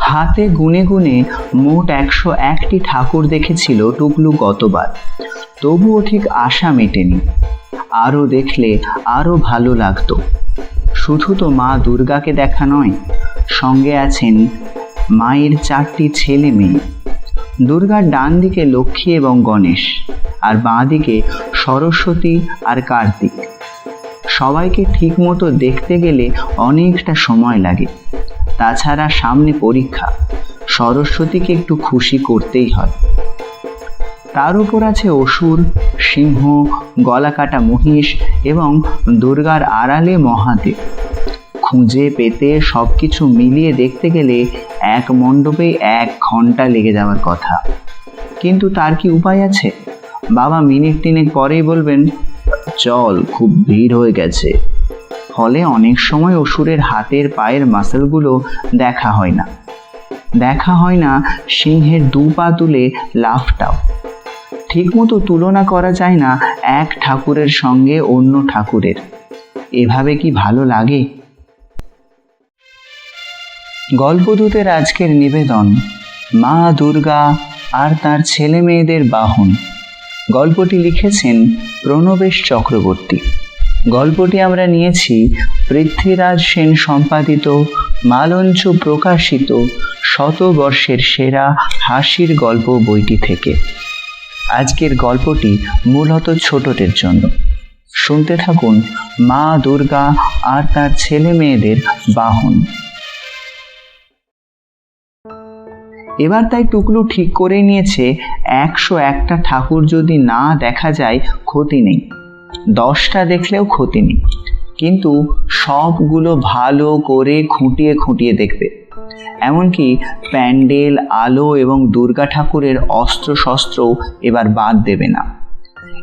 হাতে গুনে গুনে মোট একশো একটি ঠাকুর দেখেছিল টুকলু গতবার। তবুও ঠিক আশা মেটেনি। আরও দেখলে আরও ভালো লাগতো। শুধু তো মা দুর্গাকে দেখা নয়, সঙ্গে আছেন মায়ের চারটি ছেলে মেয়ে। দুর্গার ডান দিকে লক্ষ্মী এবং গণেশ, আর বাঁ দিকে সরস্বতী আর কার্তিক। সবাইকে ঠিকমতো দেখতে গেলে অনেকটা সময় লাগে। তাছাড়া সামনে পরীক্ষা। সরস্বতীকে একটু খুশি করতেই হয়। তার উপর আছে অসুর, সিংহ, গলাকাটা মহিষ এবং দুর্গার আড়ালে মহাদেব। খুঁজে পেতে সব কিছু মিলিয়ে দেখতে গেলে এক মণ্ডপে এক ঘণ্টা লেগে যাওয়ার কথা। কিন্তু তার কি উপায় আছে? বাবা মিনিট তিনেক পরেই বলবেন, চল, খুব ভিড় হয়ে গেছে। ফলে অনেক সময় অসুরের হাতের পায়ের মাসেলগুলো দেখা হয় না। দেখা হয় না সিংহের দু পা তুলে লাফটাও। ঠিকমতো তুলনা করা যায় না এক ঠাকুরের সঙ্গে অন্য ঠাকুরের। এভাবে কি ভালো লাগে? গল্পদূতের আজকের নিবেদন, মা দুর্গা আর তার ছেলে মেয়েদের বাহন। গল্পটি লিখেছেন প্রণবেশ চক্রবর্তী। গল্পটি আমরা নিয়েছি পৃথ্বীরাজ সেন সম্পাদিত, মালঞ্চ প্রকাশিত শতবর্ষের সেরা হাসির গল্প বইটি থেকে। আজকের গল্পটি মূলত ছোটদের জন্য। শুনতে থাকুন মা দুর্গা আর তার ছেলে মেয়েদের বাহন। এবার তাই টুকলু ঠিক করে নিয়েছে, একশো একটা ঠাকুর যদি না দেখা যায় ক্ষতি নেই। দশটা দেখলেও ক্ষতি নেই। কিন্তু সবগুলো ভালো করে খুঁটিয়ে খুঁটিয়ে দেখবে। এমনকি প্যান্ডেল, আলো এবং দুর্গা ঠাকুরের অস্ত্র শস্ত্রও এবার বাদ দেবে না।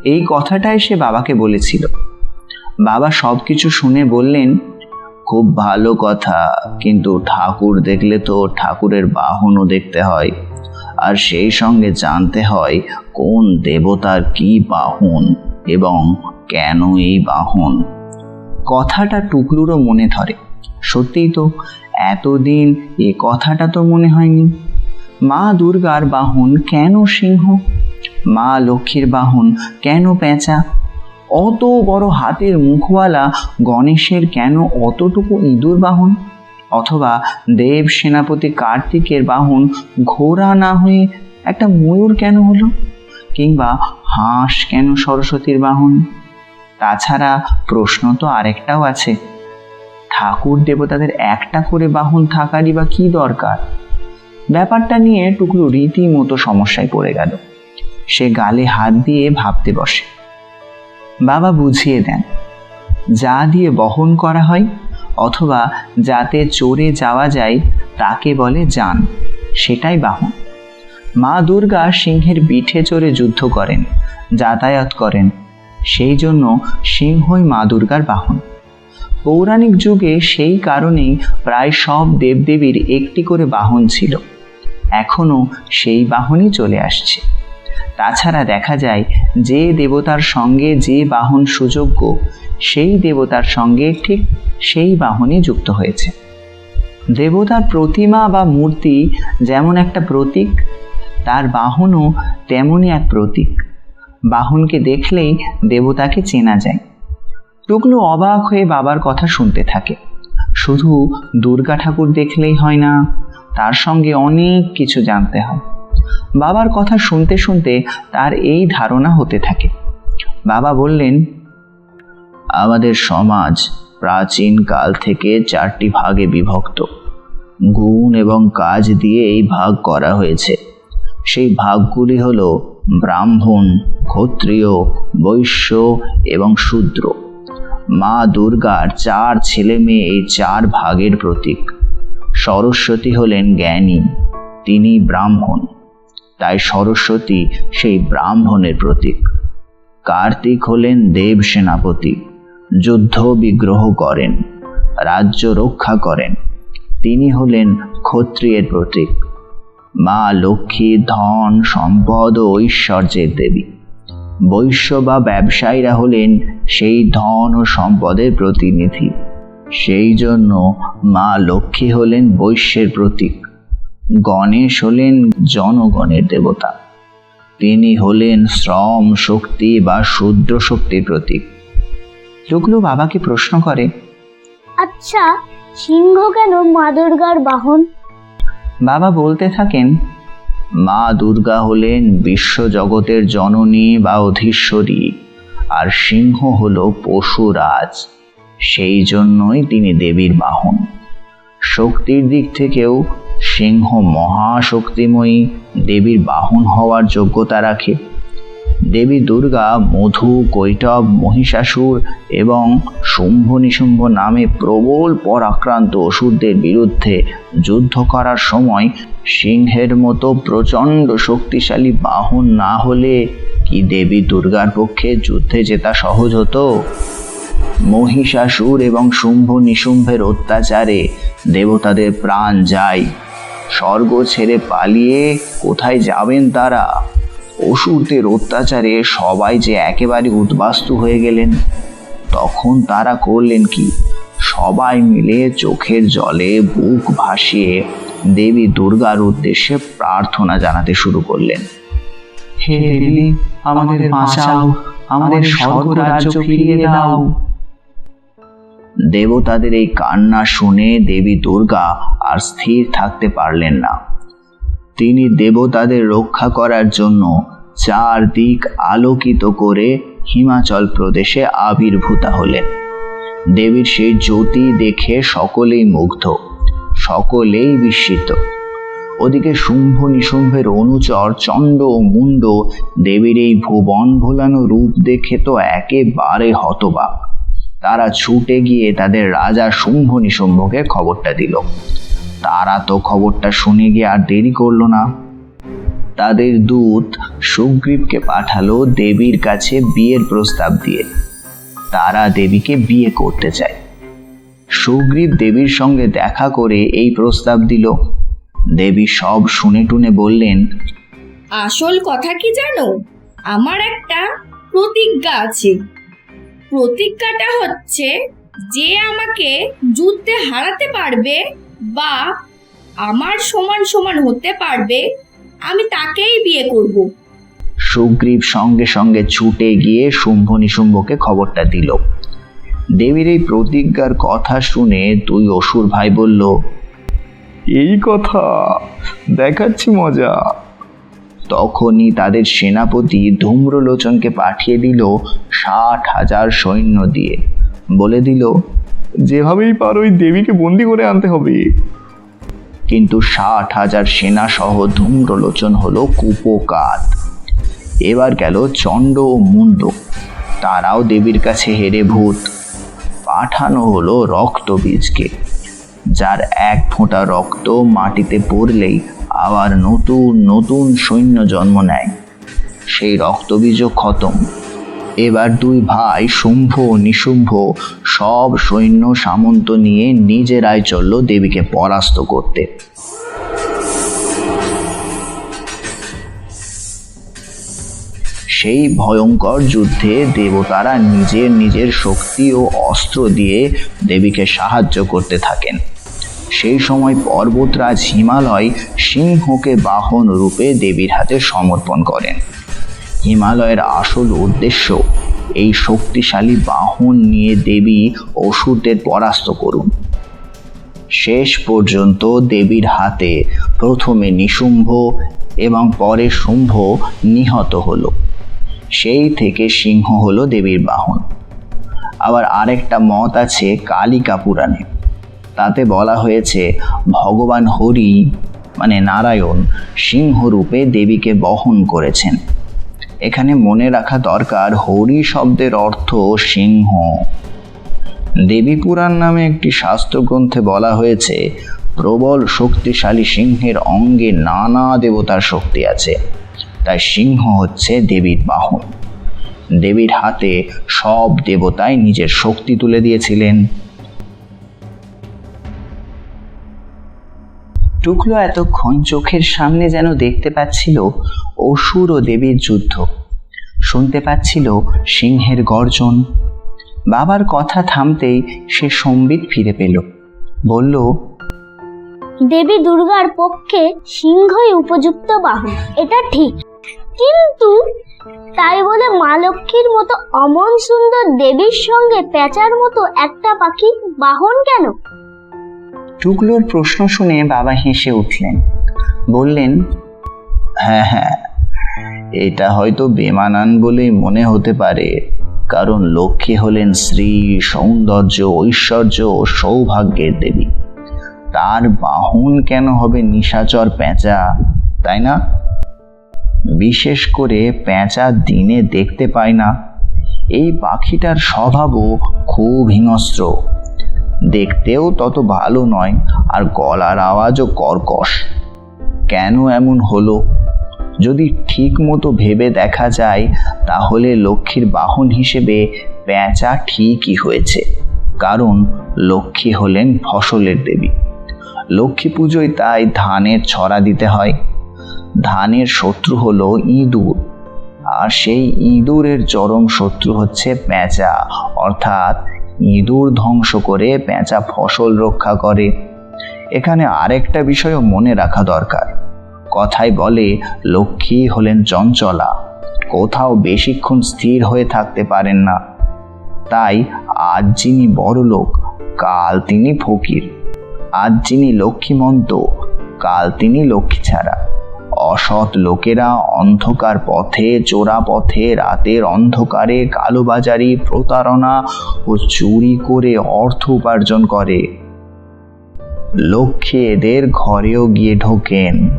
এই কথাটাই সে বাবাকে বলেছিল। বাবা সব কিছু শুনে বললেন, খুব ভালো কথা, কিন্তু ঠাকুর দেখলে তো ঠাকুরের বাহনও দেখতে হয়। আর সেই সঙ্গে জানতে হয়, কোন দেবতার কি বাহন? এবং কেন এই বাহন? কথাটা টুকলুরও মনে ধরে। সত্যিই তো, এতদিন এ কথাটা তো মনে হয়নি। মা দুর্গার বাহন কেন সিংহ? মা লক্ষ্মীর বাহন কেন পেঁচা? অত বড় হাতের মুখওয়ালা গণেশের কেন অতটুকু ইঁদুর বাহন? অথবা দেব সেনাপতি কার্তিকের বাহন ঘোড়া না হয়ে একটা ময়ূর কেন হলো? কিংবা হাঁস কেন সরস্বতীর বাহন? তাছাড়া প্রশ্ন তো আরেকটাও আছে। ঠাকুর দেবতাদের একটা করে বাহন থাকারই বা কি দরকার? ব্যাপারটা নিয়ে টুকরো রীতিমতো সমস্যায় পড়ে গেল। সে গালে হাত দিয়ে ভাবতে বসে। বাবা বুঝিয়ে দেন, যা দিয়ে বহন করা হয় অথবা যাতে চড়ে যাওয়া যায় তাকে বলে যান, সেটাই বাহন। মা দুর্গা সিংহের পিঠে চড়ে যুদ্ধ করেন, যাতায়াত করেন। সেই জন্য সিংহই মা দুর্গার বাহন। পৌরাণিক যুগে সেই কারণেই প্রায় সব দেবদেবীর একটি করে বাহন ছিল। এখনও সেই বাহনই চলে আসছে। তাছাড়া দেখা যায়, যে দেবতার সঙ্গে যে বাহন সুযোগ্য, সেই দেবতার সঙ্গে ঠিক সেই বাহনই যুক্ত হয়েছে। দেবতার প্রতিমা বা মূর্তি যেমন একটা প্রতীক তার বাহনও তেমনই এক প্রতীক। বাহনকে দেখলেই দেবতাকে চেনা যায়। টুকলু অবাক হয়ে বাবার কথা শুনতে থাকে। শুধু দুর্গা ঠাকুর দেখলেই হয় না, তার সঙ্গে অনেক কিছু জানতে হয়। বাবার কথা শুনতে শুনতে তার এই ধারণা হতে থাকে। বাবা বললেন, আমাদের সমাজ প্রাচীন কাল থেকে চারটি ভাগে বিভক্ত। গুণ এবং কাজ দিয়ে এই ভাগ করা হয়েছে। সেই ভাগগুলি হল ব্রাহ্মণ, ক্ষত্রিয়, বৈশ্য এবং শূদ্র। মা দুর্গার চার ছেলে মেয়ে এই চার ভাগের প্রতীক। সরস্বতী হলেন জ্ঞানী, তিনি ব্রাহ্মণ। তাই সরস্বতী সেই ব্রাহ্মণের প্রতীক। কার্তিক হলেন দেব সেনাপতি যুদ্ধ বিগ্রহ করেন, রাজ্য রক্ষা করেন। তিনি হলেন ক্ষত্রিয়ের প্রতীক। মা লক্ষ্মী ধন, সম্পদ ও ঐশ্বর্যের দেবী। বৈশ্য বা ব্যবসায়ীরা হলেন সেই ধন ও সম্পদের প্রতিনিধি। সেই জন্য মা লক্ষ্মী হলেন বৈশ্যের প্রতীক। গণেশ হলেন জনগণের দেবতা। তিনি হলেন শ্রম শক্তি বা শূদ্র শক্তির প্রতীক। টুকলু বাবাকে প্রশ্ন করে আচ্ছা সিংহ কেন মা দুর্গার বাহন? বাবা বলতে থাকেন, মা দুর্গা হলেন বিশ্ব জগতের জননী বা অধীশ্বরী, আর সিংহ হল পশুরাজ। সেই জন্যই তিনি দেবীর বাহন। শক্তির দিক থেকেও সিংহ মহাশক্তিময়ী দেবীর বাহন হওয়ার যোগ্যতা রাখে। দেবী দুর্গা, মধু, কৈটব, মহিষাসুর এবং শুম্ভ নিশুম্ভ নামে প্রবল পরাক্রান্ত অসুরদের বিরুদ্ধে যুদ্ধ করার সময় সিংহের মতো প্রচণ্ড শক্তিশালী বাহন না হলে কি দেবী দুর্গার পক্ষে যুদ্ধে জেতা সহজ হতো? মহিষাসুর এবং শুম্ভ নিশুম্ভের অত্যাচারে দেবতাদের প্রাণ যায়। স্বর্গ ছেড়ে পালিয়ে কোথায় যাবেন তারা? অসুরদের অত্যাচারে সবাই যে একেবারে উদ্বাস্তু হয়ে গেলেন, তখন তারা করলেন কি? সবাই মিলে চোখের জলে বুক ভাসিয়ে দেবী দুর্গার উদ্দেশ্যে প্রার্থনা জানাতে শুরু করলেন। হে দেবী, আমাদের বাঁচাও, আমাদের স্বর্গ রাজ্য ফিরিয়ে দাও। দেবতাদের এই কান্না শুনে দেবী দুর্গা আর স্থির থাকতে পারলেন না। তিনি দেবতাদের রক্ষা করার জন্য চারদিক আলোকিত করে হিমাচল প্রদেশে আবির্ভূতা হলেন। দেবীর সেই জ্যোতি দেখে সকলেই মুগ্ধ, সকলেই বিস্মিত। ওদিকে শুম্ভ নিশুম্ভের অনুচর চণ্ড ও মুন্ড দেবীর এই ভুবন ভোলানো রূপ দেখে তো একেবারে হতবাক। তারা ছুটে গিয়ে তাদের রাজা শুম্ভ নিশুম্ভকে খবরটা দিল। তারা তো খবরটা শুনে গিয়ে আর দেরি করল না। তাদের দূত সুগ্রীবকে পাঠালো দেবীর কাছে বিয়ের প্রস্তাব দিয়ে। তারা দেবীকে বিয়ে করতে চায়। সুগ্রীব দেবীর সঙ্গে দেখা করে এই প্রস্তাব দিল। দেবী সব শুনে টুনে বললেন, আসল কথা কি জানো? আমার একটা প্রতিজ্ঞা আছে। প্রতিজ্ঞাটা হচ্ছে যে আমাকে যুদ্ধে হারাতে পারবে বা আমার সমান সমান হতে পারবে আমি তাকেই বিয়ে করব। সুগ্রীব সঙ্গে সঙ্গে ছুটে গিয়ে শুম্ভ নিশুম্ভকে খবরটা দিল। দেবীর এই প্রতিজ্ঞার কথা শুনে দুই অসুর ভাই বলল এই কথা দেখাচ্ছি মজা। তখনই তাদের সেনাপতি ধূম্রলোচনকে পাঠিয়ে দিল ষাট হাজার সৈন্য দিয়ে। বলে দিল যেভাবেই পার ওই দেবীকে বন্দি করে আনতে হবে। কিন্তু ষাট হাজার সেনা সহ ধূম্রলোচন হলো কুপকাত। এবার গেল চণ্ড ও মুন্ড তারাও দেবীর কাছে হেরে ভূত। পাঠানো হলো রক্তবীজকে যার এক ফোঁটা রক্ত মাটিতে পড়লেই আবার নতুন নতুন সৈন্য জন্ম নেয়। সেই রক্তবীজও খতম। এবার দুই ভাই শুম্ভ নিশুম্ভ সব সৈন্য সামন্ত নিয়ে নিজেরাই চলল দেবীকে পরাস্ত করতে। সেই ভয়ঙ্কর যুদ্ধে দেবতারা নিজের নিজের শক্তি ও অস্ত্র দিয়ে দেবীকে সাহায্য করতে থাকেন। সেই সময় পর্বতরাজ হিমালয় সিংহকে বাহন রূপে দেবীর হাতে সমর্পণ করেন। হিমালয়ের আসল উদ্দেশ্য এই শক্তিশালী বাহন নিয়ে দেবী অসুরদের পরাস্ত করুন। শেষ পর্যন্ত দেবীর হাতে প্রথমে নিশুম্ভ এবং পরে শুম্ভ নিহত হলো। সেই থেকে সিংহ হলো দেবীর বাহন। আবার আরেকটা মত আছে কালিকা পুরাণে। তাতে বলা হয়েছে, ভগবান হরি মানে নারায়ণ সিংহরূপে দেবীকে বহন করেছেন। এখানে মনে রাখা দরকার হরি শব্দের অর্থ সিংহ। দেবী পুরাণ নামে একটি শাস্ত্রগ্রন্থে বলা হয়েছে, প্রবল শক্তিশালী সিংহের অঙ্গে নানা দেবতার শক্তি আছে, তাই সিংহ হচ্ছে দেবীর বাহন। দেবীর হাতে সব দেবতাই নিজের শক্তি তুলে দিয়েছিলেন। টুকলো এতক্ষণ চোখের সামনে যেন দেখতে পাচ্ছিল অসুর ও দেবীর যুদ্ধ। শুনতে পাচ্ছিল সিংহের গর্জন। বাবার কথা থামতেই সে সম্বিত ফিরে পেল। বলল, দেবী দুর্গার পক্ষে সিংহই উপযুক্ত বাহন এটা ঠিক। কিন্তু তাই বলে মা লক্ষ্মীর মতো অমন সুন্দর দেবীর সঙ্গে পেঁচার মতো একটা পাখি বাহন কেন? টুকলোর প্রশ্ন শুনে বাবা হেসে উঠলেন। বললেন হ্যাঁ হ্যাঁ এটা হয়তো বেমানান বলেই মনে হতে পারে, কারণ লক্ষ্মী হলেন শ্রী সৌন্দর্য, ঐশ্বর্য ও সৌভাগ্যের দেবী। তার বাহন কেন হবে নিশাচর পেঁচা তাই না? বিশেষ করে পেঁচা দিনে দেখতে পায় না। এই পাখিটার স্বভাবও খুব হিংস্র। দেখতেও তত ভালো নয়, আর গলার আওয়াজও কর্কশ। কেন এমন হলো? যদি ঠিক মতো ভেবে দেখা যায়, তাহলে লক্ষ্মীর বাহন হিসেবে পেঁচা ঠিকই হয়েছে, কারণ লক্ষ্মী হলেন ফসলের দেবী। লক্ষ্মী পুজোয় তাই ধানের ছড়া দিতে হয়। ধানের শত্রু হলো ইঁদুর, আর সেই ইঁদুরের চরম শত্রু হচ্ছে পেঁচা অর্থাৎ ইঁদুর ধ্বংস করে পেঁচা ফসল রক্ষা করে। এখানে আরেকটা বিষয়ও মনে রাখা দরকার। কথায় বলে, লক্ষ্মী হলেন চঞ্চলা। কোথাও বেশিক্ষণ স্থির হয়ে থাকতে পারেন না। তাই আজ যিনি বড় লোক কাল তিনি ফকির। আজ যিনি লক্ষ্মীমন্ত, কাল তিনি লক্ষ্মী ছাড়া। অসৎ লোকেরা অন্ধকার পথে, চোরা পথে, রাতের অন্ধকারে কালোবাজারি, প্রতারণা ও চুরি করে অর্থ উপার্জন করে। লক্ষ্মী এদের ঘরেও গিয়ে ঢোকেন।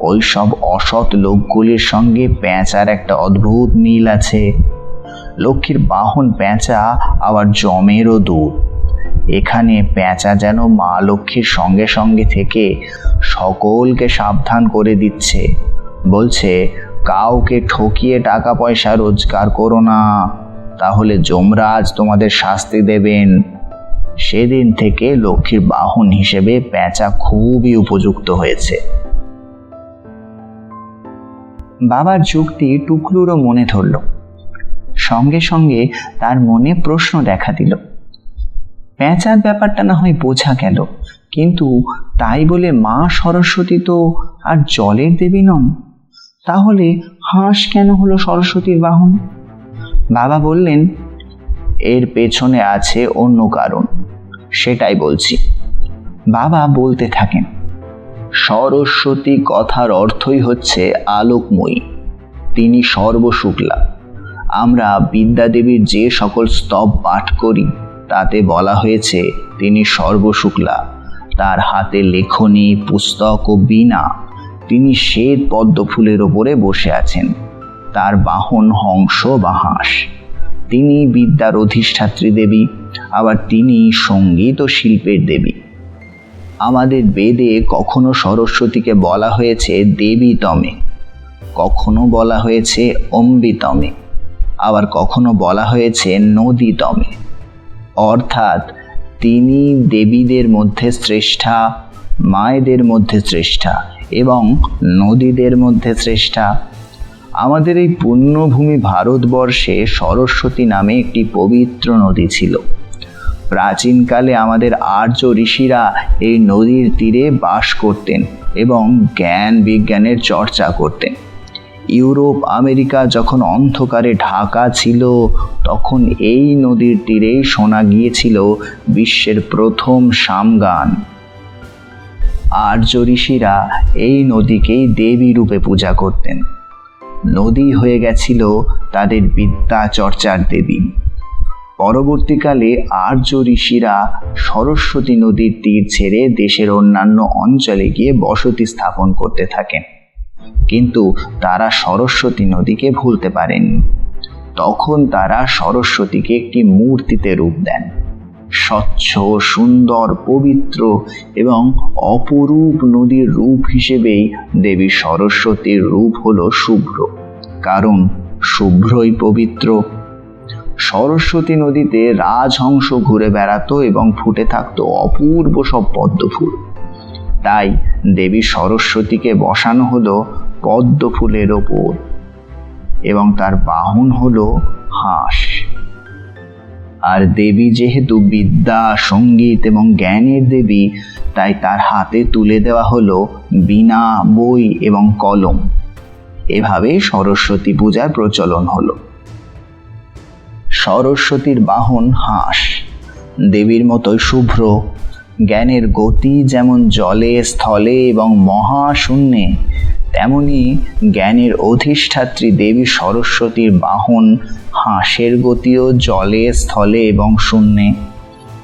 ওই সব অসৎ লোকগুলির সঙ্গে পেঁচার একটা অদ্ভুত মিল আছে। লক্ষ্মীর বাহন পেঁচা আবার জমেরও দূর এখানে পেঁচা যেন মা লক্ষ্মীর সঙ্গে সঙ্গে থেকে সকলকে সাবধান করে দিচ্ছে। বলছে, কাউকে ঠকিয়ে টাকা পয়সা রোজগার করো না। তাহলে যমরাজ তোমাদের শাস্তি দেবেন। সেদিন থেকে লক্ষ্মীর বাহন হিসেবে পেঁচা খুবই উপযুক্ত হয়েছে। বাবার যুক্তি টুকরুরও মনে ধরল। সঙ্গে সঙ্গে তার মনে প্রশ্ন দেখা দিল। পেঁচার ব্যাপারটা না হয় বোঝা গেল। কিন্তু তাই বলে মা সরস্বতী তো আর জলের দেবী নন, তাহলে হাঁস কেন হলো সরস্বতীর বাহন? বাবা বললেন, এর পেছনে আছে অন্য কারণ, সেটাই বলছি। বাবা বলতে থাকেন, সরস্বতী কথার অর্থই হচ্ছে আলোকময়ী, তিনি সর্বশুক্লা। আমরা বিদ্যাদেবীর যে সকল স্তব পাঠ করি তাতে বলা হয়েছে, তিনি সর্বশুক্লা। তার হাতে লেখনী, পুস্তক ও বীণা। তিনি শ্বেত পদ্ম ফুলের ওপরে বসে আছেন। তার বাহন হংস বা হাঁস। তিনি বিদ্যার অধিষ্ঠাত্রী দেবী, আবার তিনি সংগীত ও শিল্পের দেবী। আমাদের বেদে কখনো সরস্বতীকে বলা হয়েছে দেবী তমে, কখনো বলা হয়েছে অম্বিতমে আবার কখনো বলা হয়েছে নদী তমে। অর্থাৎ তিনি দেবীদের মধ্যে শ্রেষ্ঠা, মায়েদের মধ্যে শ্রেষ্ঠা এবং নদীদের মধ্যে শ্রেষ্ঠা। আমাদের এই পুণ্যভূমি ভারতবর্ষে সরস্বতী নামে একটি পবিত্র নদী ছিল। প্রাচীনকালে আমাদের আর্য ঋষিরা এই নদীর তীরে বাস করতেন এবং জ্ঞান বিজ্ঞানের চর্চা করতেন। ইউরোপ, আমেরিকা যখন অন্ধকারে ঢাকা ছিল, তখন এই নদীর তীরেই শোনা গিয়েছিল বিশ্বের প্রথম সামগান আর্য ঋষিরা এই নদীকেই দেবী রূপে পূজা করতেন। নদী হয়ে গেছিল তাদের বিদ্যা চর্চার দেবী। পরবর্তীকালে আর্য ঋষিরা সরস্বতী নদীর তীর ছেড়ে দেশের অন্যান্য অঞ্চলে গিয়ে বসতি স্থাপন করতে থাকেন। কিন্তু তারা সরস্বতী নদীকে ভুলতে পারেননি তখন তারা সরস্বতীকে একটি মূর্তিতে রূপ দেন। স্বচ্ছ, সুন্দর, পবিত্র এবং অপরূপ নদীর রূপ হিসেবেই দেবী সরস্বতীর রূপ হলো শুভ্র। কারণ শুভ্রই পবিত্র। সরস্বতী নদীতে রাজহংস ঘুরে বেড়াতো এবং ফুটে থাকতো অপূর্ব সব পদ্ম ফুল তাই দেবী সরস্বতীকে বসানো হলো পদ্ম ফুলের ওপর এবং তার বাহন হলো হাঁস। আর দেবী যেহেতু বিদ্যা, সংগীত এবং জ্ঞানের দেবী, তাই তার হাতে তুলে দেওয়া হলো বিনা বই এবং কলম। এভাবে সরস্বতী পূজার প্রচলন হলো। সরস্বতীর বাহন হাঁস। দেবীর মতোই শুভ্র জ্ঞানের গতি যেমন জলে, স্থলে এবং মহাশূন্যে, তেমনি জ্ঞানের অধিষ্ঠাত্রী দেবী সরস্বতীর বাহন হাঁসের গতিও জলে, স্থলে এবং শূন্যে।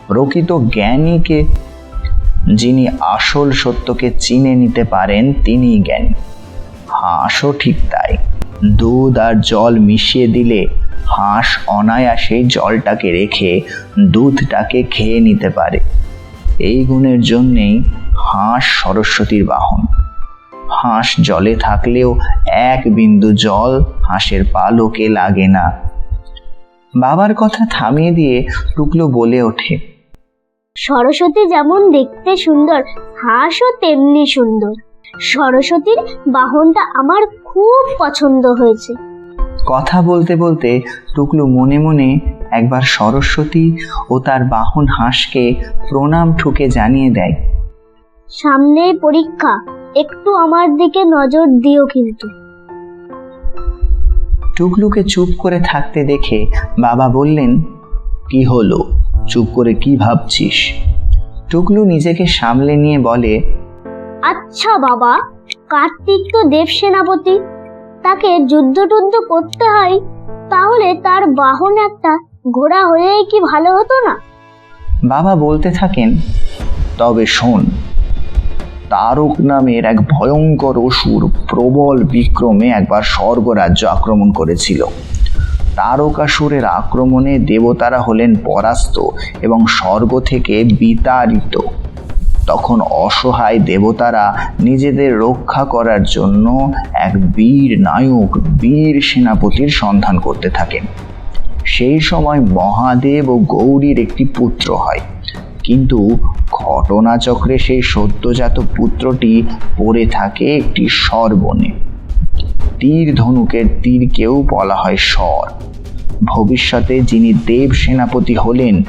প্রকৃত জ্ঞানীকে যিনি আসল সত্যকে চিনে নিতে পারেন, তিনিই জ্ঞানী। হাঁসও ঠিক তাই। দুধ আর জল মিশিয়ে দিলে হাঁস অনায়াসে জলটাকে রেখে দুধটাকে খেয়ে নিতে পারে। এই গুণের জন্যেই হাঁস সরস্বতীর বাহন। হাঁস জলে থাকলেও এক বিন্দু জল হাঁসের পালকে লাগে না। বাবার কথা থামিয়ে দিয়ে টুকলো বলে ওঠে, সরস্বতী যেমন দেখতে সুন্দর, হাঁসও তেমনি সুন্দর। সরস্বতীর বাহনটা আমার খুব পছন্দ হয়েছে। কথা বলতে বলতে টুকলু মনে মনে একবার সরস্বতী ও তার বাহন হাঁসকে প্রণাম ঠুকে জানিয়ে দেয়। সামনে পরীক্ষা একটু আমার দিকে নজর দিও কিন্তু। টুকলুকে চুপ করে থাকতে দেখে বাবা বললেন কি হলো? চুপ করে কি ভাবছিস? টুকলু নিজেকে সামলে নিয়ে বলে আচ্ছা বাবা কার্তিক তো দেব সেনাপতি তাকে যুদ্ধ টুদ্ধ করতে হয়, তাহলে তার বাহন একটা ঘোড়া হয়েই কি ভালো হতো না? বাবা বলতে থাকেন, তবে শোন, তারক নামের এক ভয়ঙ্কর অসুর প্রবল বিক্রমে একবার স্বর্গরাজ্য আক্রমণ করেছিল। তারকাসুরের আক্রমণে দেবতারা হলেন পরাস্ত এবং স্বর্গ থেকে বিতাড়িত। তখন অসহায় দেবতারা নিজেদের রক্ষা করার জন্য এক বীর নায়ক, বীর সেনাপতির সন্ধান করতে থাকেন। সেই সময় মহাদেব ও গৌরীর একটি পুত্র হয়। কিন্তু ঘটনাচক্রে সেই সদ্যজাত পুত্রটি পড়ে থাকে একটি স্বরবনে। তীর ধনুকের তীরকেও বলা হয় স্বর। ভবিষ্যতে যিনি দেব সেনাপতি হলেন,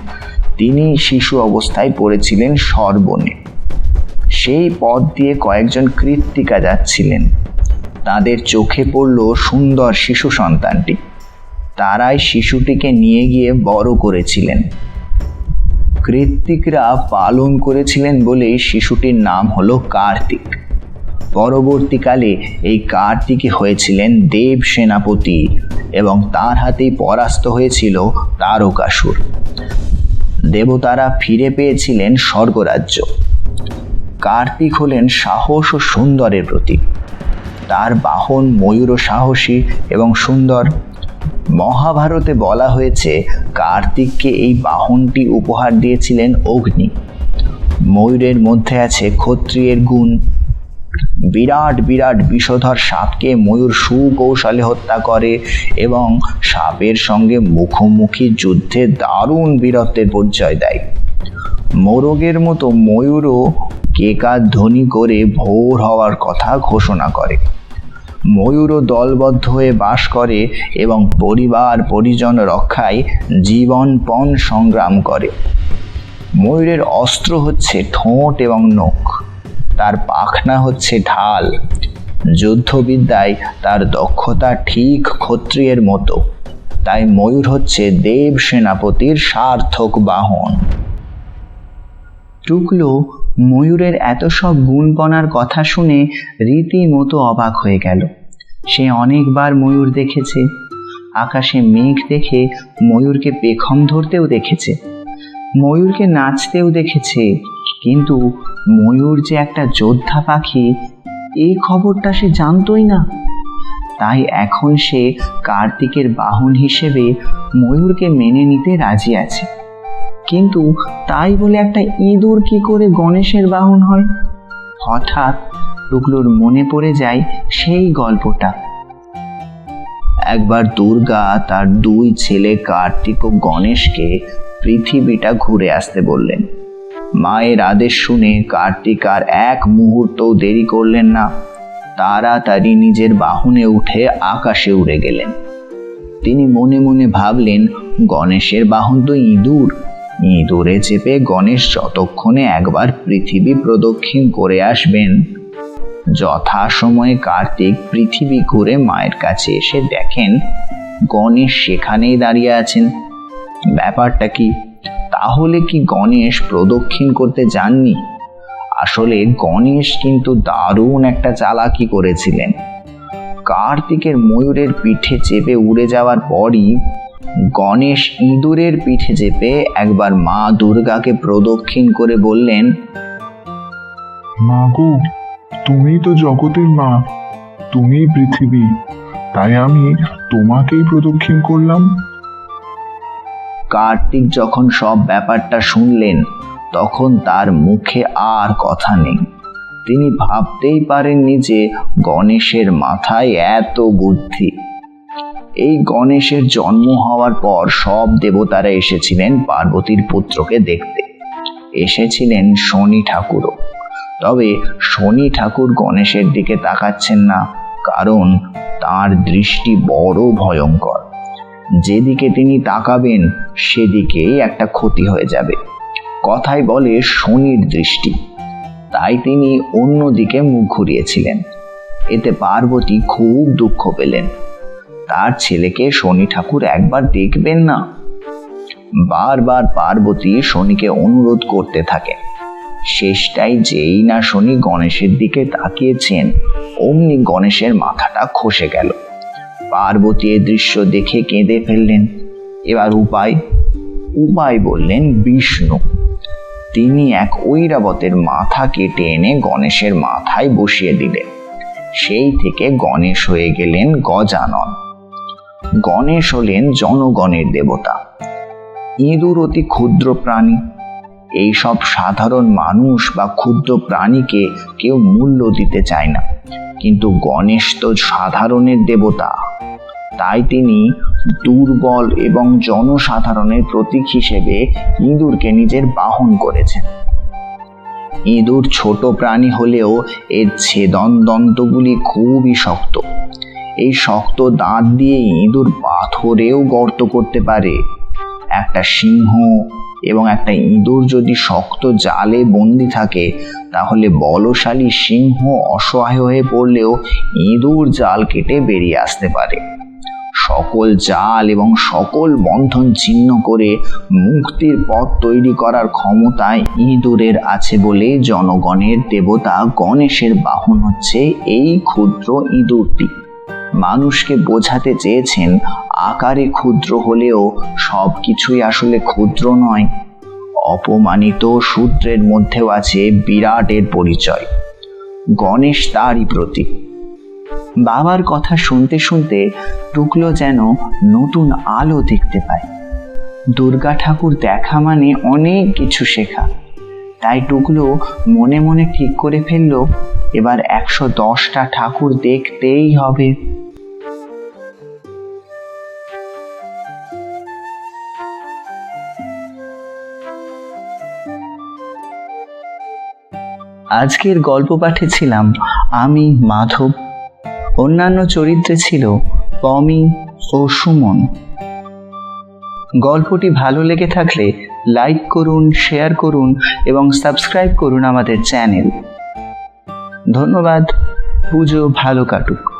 তিনি শিশু অবস্থায় পড়েছিলেন স্বরবনে। সেই পথ দিয়ে কয়েকজন কৃত্তিকা যাচ্ছিলেন। তাদের চোখে পড়ল সুন্দর শিশু সন্তানটি। তারাই শিশুটিকে নিয়ে গিয়ে বড় করেছিলেন। কৃত্তিকরা পালন করেছিলেন বলেই শিশুটির নাম হলো কার্তিক। পরবর্তীকালে এই কার্তিকই হয়েছিলেন দেব সেনাপতি এবং তার হাতেই পরাস্ত হয়েছিল তারকাসুর। দেবতারা ফিরে পেয়েছিলেন স্বর্গরাজ্য। কার্তিক হলেন সাহস ও সুন্দরের প্রতীক। তার বাহন ময়ূর সাহসী এবং সুন্দর। মহাভারতে বলা হয়েছে, কার্তিককে এই বাহনটি উপহার দিয়েছিলেন অগ্নি। ময়ূরের মধ্যে আছে ক্ষত্রিয়ের গুণ। বিরাট বিরাট বিষধর সাপকে ময়ূর সুকৌশলে হত্যা করে এবং সাপের সঙ্গে মুখোমুখি যুদ্ধে দারুণ বীরত্বের পরিচয় দেয়। মোরগের মতো ময়ূরও কেকার ধ্বনি করে ভোর হওয়ার কথা ঘোষণা করে। ময়ূরও দলবদ্ধ হয়ে বাস করে এবং পরিবার, পরিজন রক্ষায় জীবনপণ সংগ্রাম করে। ময়ূরের অস্ত্র হচ্ছে ঠোঁট এবং নখ, তার পাখনা হচ্ছে ঢাল। যুদ্ধবিদ্যায় তার দক্ষতা ঠিক ক্ষত্রিয়ের মতো, তাই ময়ূর হচ্ছে দেব সেনাপতির সার্থক বাহন। টুকলো ময়ূরের এত সব গুণপনার কথা শুনে রীতিমতো অবাক হয়ে গেল। সে অনেকবার ময়ূর দেখেছে। আকাশে মেঘ দেখে ময়ূরকে পেখম ধরতেও দেখেছে। ময়ূরকে নাচতেও দেখেছে। কিন্তু ময়ূর যে একটা যোদ্ধা পাখি, এই খবরটা সে জানতই না। তাই এখন সে কার্তিকের বাহন হিসেবে ময়ূরকে মেনে নিতে রাজি আছে। কিন্তু তাই বলে একটা ইঁদুর কি করে গণেশের বাহন হয়? হঠাৎ টুকলুর মনে পড়ে যায় সেই গল্পটা। একবার দুর্গা তার দুই ছেলে কার্তিক ও গণেশকে পৃথিবীটা ঘুরে আসতে বললেন। মায়ের আদেশ শুনে কার্তিক আর এক মুহূর্তও দেরি করলেন না। তাড়াতাড়ি নিজের বাহনে উঠে আকাশে উড়ে গেলেন। তিনি মনে মনে ভাবলেন, গণেশের বাহন তো ইঁদুর। ইঁদুরে চেপে গণেশ যতক্ষণে একবার পৃথিবী প্রদক্ষিণ করে আসবেন, যথাসময়ে কার্তিক পৃথিবী ঘুরে মায়ের কাছে এসে দেখেন গণেশ সেখানেই দাঁড়িয়ে আছেন। ব্যাপারটা কি? তাহলে কি গণেশ প্রদক্ষিণ করতে যাননি? আসলে গণেশ কিন্তু দারুণ একটা চালাকি করেছিলেন। কার্তিকের ময়ূরের পিঠে চেপে উড়ে যাওয়ার পরই গণেশ ইঁদুরের পিঠে চেপে একবার মা দুর্গাকে প্রদক্ষিণ করে বললেন মা গো তুমি তো জগতের মা তুমি পৃথিবী তাই আমি তোমাকেই প্রদক্ষিণ করলাম। কার্তিক যখন সব ব্যাপারটা শুনলেন তখন তার মুখে আর কথা নেই। তিনি ভাবতেই পারেননি যে গণেশের মাথায় এত বুদ্ধি। এই গণেশের জন্ম হওয়ার পর সব দেবতারা এসেছিলেন পার্বতীর পুত্রকে দেখতে। এসেছিলেন শনি ঠাকুরও। তবে শনি ঠাকুর গণেশের দিকে তাকাচ্ছেন না, কারণ তার দৃষ্টি বড় ভয়ঙ্কর। যেদিকে তিনি তাকাবেন, সেদিকেই একটা ক্ষতি হয়ে যাবে। কথায় বলে শনির দৃষ্টি। তাই তিনি অন্যদিকে মুখ ঘুরিয়েছিলেন। এতে পার্বতী খুব দুঃখ পেলেন। তার ছেলেকে শনি ঠাকুর একবার দেখবেন না। বারবার পার্বতী শনিকে অনুরোধ করতে থাকেন শেষটাই যেই না শনি গণেশের দিকে তাকিয়েছেন, অমনি গণেশের মাথাটা খসে গেল। পার্বতী এ দৃশ্য দেখে কেঁদে ফেললেন। এবার উপায়? উপায় বললেন বিষ্ণু। তিনি এক ঐরাবতের মাথা কেটে এনে গণেশের মাথায় বসিয়ে দিলেন। সেই থেকে গণেশ হয়ে গেলেন গজানন। গণেশ হলেন জনগণের দেবতা। ইঁদুর অতি ক্ষুদ্র প্রাণী। এই সব সাধারণ মানুষ বা ক্ষুদ্র প্রাণীকে কেউ মূল্য দিতে চায় না। কিন্তু গণেশ তো সাধারণের দেবতা। তাই তিনি দুর্বল এবং জনসাধারণের প্রতীক হিসেবে ইঁদুরকে নিজের বাহন করেছেন। ইঁদুর ছোট প্রাণী হলেও এর ছেদন দন্তগুলি খুবই শক্ত। এই শক্ত দাঁত দিয়ে ইঁদুর পাথরেও গর্ত করতে পারে। একটা সিংহ এবং একটা ইঁদুর যদি শক্ত জালে বন্দি থাকে, তাহলে বলশালী সিংহ অসহায় হয়ে পড়লেও ইঁদুর জাল কেটে বেরিয়ে আসতে পারে। সকল জাল এবং সকল বন্ধন ছিন্ন করে মুক্তির পথ তৈরি করার ক্ষমতায় ইঁদুরের আছে বলে জনগণের দেবতা গণেশের বাহন হচ্ছে এই ক্ষুদ্র ইঁদুরটি। মানুষকে বোঝাতে চেয়েছেন, আকারে ক্ষুদ্র হলেও সব কিছুই আসলে ক্ষুদ্র নয়। অপমানিত সূত্রের মধ্যেও আছে বিরাটের পরিচয়। গণেশ তারই প্রতীক। বাবার কথা শুনতে শুনতে টুকলো যেন নতুন আলো দেখতে পায়। দুর্গা ঠাকুর দেখা মানে অনেক কিছু শেখা। তাই টুকলো মনে মনে ঠিক করে ফেলল, এবার একশো দশটা ঠাকুর দেখতেই হবে। আজকের গল্প পাঠে ছিলাম আমি, মাধব। অন্যান্য চরিত্রে ছিল পমি ও সুমন। গল্পটি ভালো লেগে থাকলে লাইক করুন, শেয়ার করুন এবং সাবস্ক্রাইব করুন আমাদের চ্যানেল। ধন্যবাদ, পুজো ভালো কাটুক।